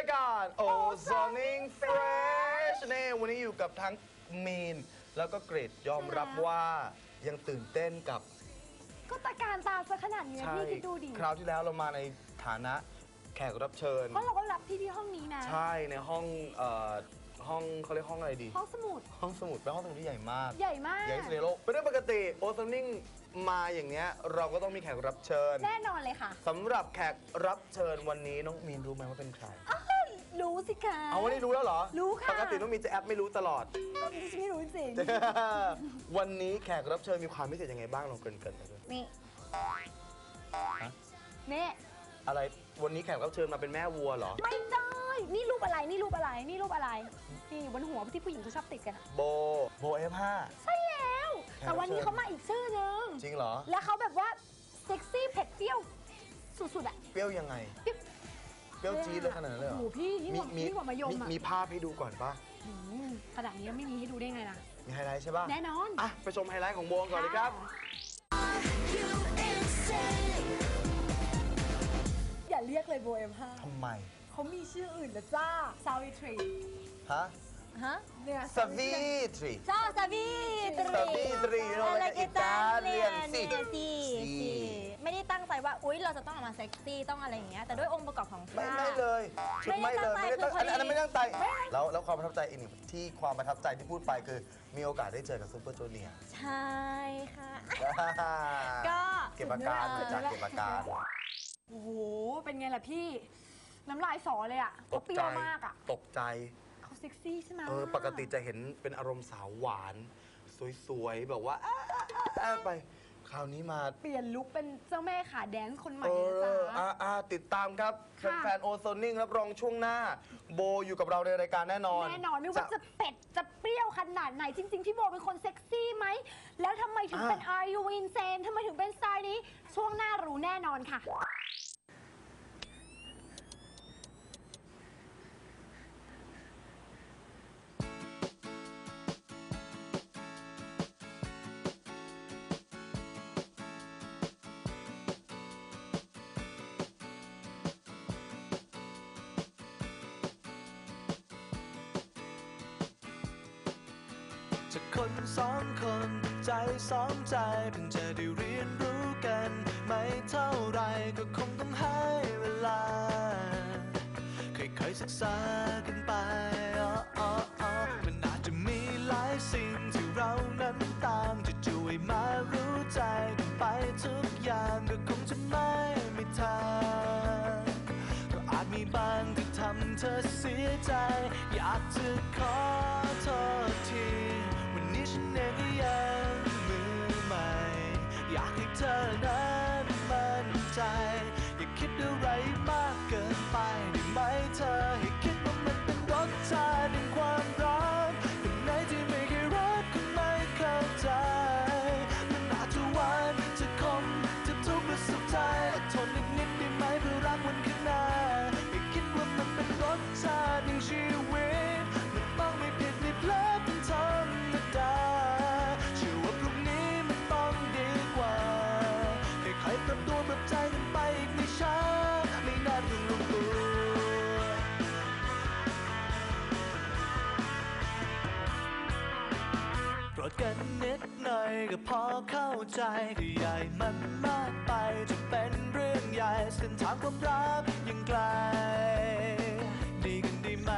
รายการ o Zoning Fresh นี่วันนี้อยู่กับทั้งมีน แล้วก็เกรดยอมรับว่ายังตื่นเต้นกับก็ตะการตาซะขนาดนี้นะพี่คิดดูดิคราวที่แล้วเรามาในฐานะแขกรับเชิญเพราะเราก็รับพี่ที่ห้องนี้นะ ใช่ในห้องเอ่อห้องเขาเรียกห้องอะไรดี ห้องสมุด ห้องสมุดเป็นห้องสมุดที่ใหญ่มาก ใหญ่มากใหญ่ที่สุดในโลกเป็นเรื่องปกติโอโซนิ่งมาอย่างเนี้ยเราก็ต้องมีแขกรับเชิญ แน่นอนเลยค่ะสำหรับแขกรับเชิญวันนี้น้องมีนรู้ไหมว่าเป็นใครอ้าว รู้สิคะ เอาวันนี้รู้แล้วเหรอรู้ค่ะ ปกติน้องมีนจะแอปไม่รู้ตลอด ก็ดิฉันไม่รู้จริงวันนี้แขกรับเชิญมีความพิเศษยังไงบ้างลองเกรินๆไปด้วยนี่ฮะนี่อะไรวันนี้แขกรับเชิญมาเป็นแม่วัวเหรอ ไม่ได้นี่รูปอะไรนี่รูปอะไรนี่รูปอะไรนี่อยู่บนหัวที่ผู้หญิงเขาชอบติดกันอะโบโบเอฟห้า ใช่แล้ว แต่วันนี้เขามาอีกชื่อนึงจริงเหรอ แล้วเขาแบบว่าเซ็กซี่เผ็ดเปรี้ยวสุดๆอะเปรี้ยวยังไง เปรี้ยว เปรี้ยวจี๊ดเลยขนาดนั้นเลยเหรอ โอ้โหพี่ยิ่งกว่ายิ่งกว่ามะยมอะมีภาพให้ดูก่อนปะอืมขนาดนี้ไม่มีให้ดูได้ไงล่ะ มีไฮไลท์ใช่ปะแน่นอน อะไปชมไฮไลท์ของโบก่อนเลยครับ อย่าเรียกเลยโบเอ็มห้าทำไม เขามีชื่ออื่นนะจ้าซาวิทรีฮะฮะเนี่ยสวีทรี Ciao Savitri Savitri, no, like Italian, sì. sì, sì, Sì. sì ไม่ได้ตั้ง ใจว่าอุ๊ยเราจะต้องออกมาเซ็กซี่ต้องอะไรอย่างเงี้ยแต่ด้วยองค์ประกอบของไม่ผ้า ไม่เลยชุดไม่ไม่ได้เลยไม่ได้ตั้ตั้งงใจอันนั้นคือพอดี ไม่ตั้งใจแล้วแล้วความประทับใจอีกหนึ่งที่ความประทับใจที่พูดไปคือมีโอกาสได้เจอกับซูเปอร์จูเนียร์ ใช่ค่ะ ก็ เก็บอาการมาจากเก็บอาการโอ้โห เป็นไงล่ะพี่ น้ำลายสอเลยอะตเขากเปรี้ใจยวมากอะตกใจ เขาเซ็กซี่ใช่ไหม เออปกติจะเห็นเป็นอารมณ์สาวหวาน สวย ๆ แบบว่าอ้าอ้าอ้าไป คราวนี้มาเปลี่ยนลุคเป็นเจ้าแม่ขาแดนซ์คนใหม่เอนะอจ๊ะอ่าอ่าติดตามครับค่ะ แฟนๆโอโซนิ่งรับรองช่วงหน้า โบอยู่กับเราในรายการแน่นอนแน่นอนไม่ว่าจะเป็ดจะเปรี้ยวขนาดไหนจริง ๆ พี่โบเป็นคนเซ็กซี่ไหม แล้วทำไมถึงเป็น Are You Insane ทำไมถึงเป็นสไตล์นี้ ช่วงหน้ารู้แน่นอนค่ะ คนสองคน ใจสองใจเพิ่งจะได้เรียนรู้กัน ไม่เท่าไรก็คงต้องให้เวลา ค่อยๆศึกษากันไปอ๋อออมันอาจจะมีหลายสิ่งที่เรานั้นต่างจะช่วยมารู้ใจกันไปทุกอย่างก็คงจะไม่ไมีทางก็อาจมีบางที่ทำเธอเสียใจ อยากจะขอโทษที ฉันเองก็ยังมือใหม่ อยากให้เธอนั้น รธกันนิดหน่อยก็พอเข้าใจก็ใหญ่มันมากไปจะเป็นเรื่องใหญ่เส้นทางความรักยังไกล ดีกันดีไหม